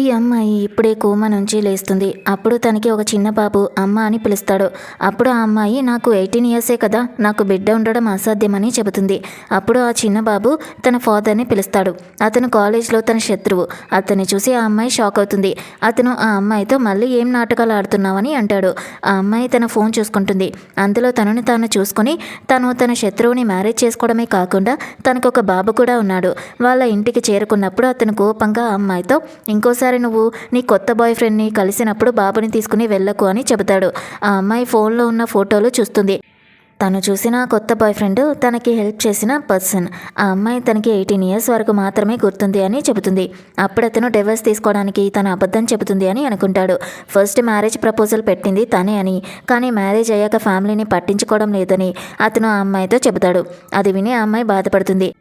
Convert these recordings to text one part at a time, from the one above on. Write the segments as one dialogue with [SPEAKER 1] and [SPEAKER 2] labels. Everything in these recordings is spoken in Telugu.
[SPEAKER 1] ఈ అమ్మాయి ఇప్పుడే కోమ నుంచి లేస్తుంది. అప్పుడు తనకి ఒక చిన్న బాబు అమ్మ అని పిలుస్తాడు. అప్పుడు ఆ అమ్మాయి నాకు ఎయిటీన్ ఇయర్సే కదా నాకు బిడ్డ ఉండడం అసాధ్యమని చెబుతుంది. అప్పుడు ఆ చిన్న బాబు తన ఫాదర్ని పిలుస్తాడు. అతను కాలేజ్లో తన శత్రువు. అతన్ని చూసి ఆ అమ్మాయి షాక్ అవుతుంది. అతను ఆ అమ్మాయితో మళ్ళీ ఏం నాటకాలు ఆడుతున్నావని అంటాడు. ఆ అమ్మాయి తన ఫోన్ చూసుకుంటుంది. అందులో తనని తాను చూసుకొని తను తన శత్రువుని మ్యారేజ్ చేసుకోవడమే కాకుండా తనకు ఒక బాబు కూడా ఉన్నాడు. వాళ్ళ ఇంటికి చేరుకున్నప్పుడు అతను కోపంగా ఆ అమ్మాయితో ఇంకోసారి నువ్వు నీ కొత్త బాయ్ ఫ్రెండ్ని కలిసినప్పుడు బాబుని తీసుకుని వెళ్ళకు అని చెబుతాడు. ఆ అమ్మాయి ఫోన్లో ఉన్న ఫోటోలు చూస్తుంది. తను చూసిన కొత్త బాయ్ ఫ్రెండ్ తనకి హెల్ప్ చేసిన పర్సన్ ఆ అమ్మాయి తనకి ఎయిటీన్ ఇయర్స్ వరకు మాత్రమే గుర్తుంది అని చెబుతుంది. అప్పుడు అతను డివర్స్ తీసుకోవడానికి తన అబద్ధం చెబుతుంది అని అనుకుంటాడు. ఫస్ట్ మ్యారేజ్ ప్రపోజల్ పెట్టింది తనే అని. కానీ మ్యారేజ్ అయ్యాక ఫ్యామిలీని పట్టించుకోవడం లేదని అతను ఆ అమ్మాయితో చెబుతాడు. అది విని ఆ అమ్మాయి బాధపడుతుంది.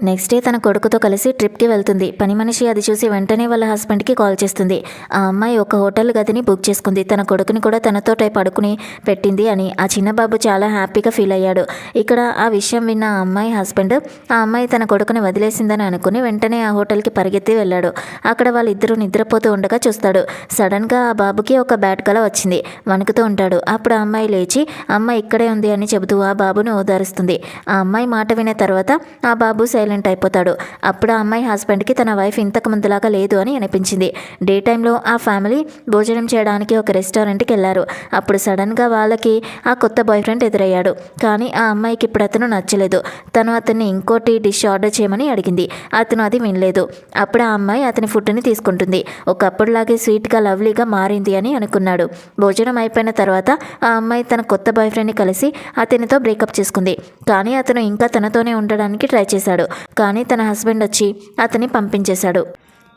[SPEAKER 1] నెక్స్ట్ డే తన కొడుకుతో కలిసి ట్రిప్కి వెళ్తుంది. పని మనిషి అది చూసి వెంటనే వాళ్ళ హస్బెండ్కి కాల్ చేస్తుంది. ఆ అమ్మాయి ఒక హోటల్ గదిని బుక్ చేసుకుంది. తన కొడుకుని కూడా తనతో పడుకుని పెట్టింది అని ఆ చిన్న బాబు చాలా హ్యాపీగా ఫీల్ అయ్యాడు. ఇక్కడ ఆ విషయం విన్న ఆ అమ్మాయి హస్బెండ్ ఆ అమ్మాయి తన కొడుకుని వదిలేసిందని అనుకుని వెంటనే ఆ హోటల్కి పరిగెత్తి వెళ్ళాడు. అక్కడ వాళ్ళిద్దరూ నిద్రపోతూ ఉండగా చూస్తాడు. సడన్గా ఆ బాబుకి ఒక బ్యాట్ కల వచ్చింది. వణుకుతూ ఉంటాడు. అప్పుడు ఆ అమ్మాయి లేచి అమ్మ ఇక్కడే ఉంది అని చెబుతూ ఆ బాబును ఓదారుస్తుంది. ఆ అమ్మాయి మాట విన్న తర్వాత ఆ బాబు సైలెంట్ అయిపోతాడు. అప్పుడు ఆ అమ్మాయి హస్బెండ్కి తన వైఫ్ ఇంతకు ముందులాగా లేదు అని అనిపించింది. డే టైంలో ఆ ఫ్యామిలీ భోజనం చేయడానికి ఒక రెస్టారెంట్కి వెళ్ళారు. అప్పుడు సడన్గా వాళ్ళకి ఆ కొత్త బాయ్ ఫ్రెండ్ ఎదురయ్యాడు. కానీ ఆ అమ్మాయికి ఇప్పుడు అతను నచ్చలేదు. తను అతన్ని ఇంకోటి డిష్ ఆర్డర్ చేయమని అడిగింది. అతను అది వినలేదు. అప్పుడు ఆ అమ్మాయి అతని ఫుడ్ని తీసుకుంటుంది. ఒకప్పుడులాగే స్వీట్గా లవ్లీగా మారింది అని అనుకున్నాడు. భోజనం అయిపోయిన తర్వాత ఆ అమ్మాయి తన కొత్త బాయ్ ఫ్రెండ్ని కలిసి అతనితో బ్రేకప్ చేసుకుంది. కానీ అతను ఇంకా తనతోనే ఉండడానికి ట్రై చేశాడు. కానీ తన హస్బెండ్ వచ్చి అతన్ని పంపించేశాడు.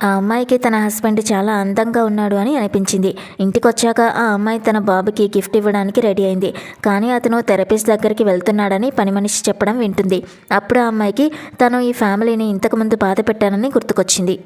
[SPEAKER 1] ఆ అమ్మాయికి తన హస్బెండ్ చాలా అందంగా ఉన్నాడు అని అనిపించింది. ఇంటికి వచ్చాక ఆ అమ్మాయి తన బాబుకి గిఫ్ట్ ఇవ్వడానికి రెడీ అయింది. కానీ అతను థెరపిస్ట్ దగ్గరికి వెళ్తున్నాడని పని మనిషి చెప్పడం వింటుంది. అప్పుడు ఆ అమ్మాయికి తను ఈ ఫ్యామిలీని ఇంతకుముందు బాధ పెట్టానని గుర్తుకొచ్చింది.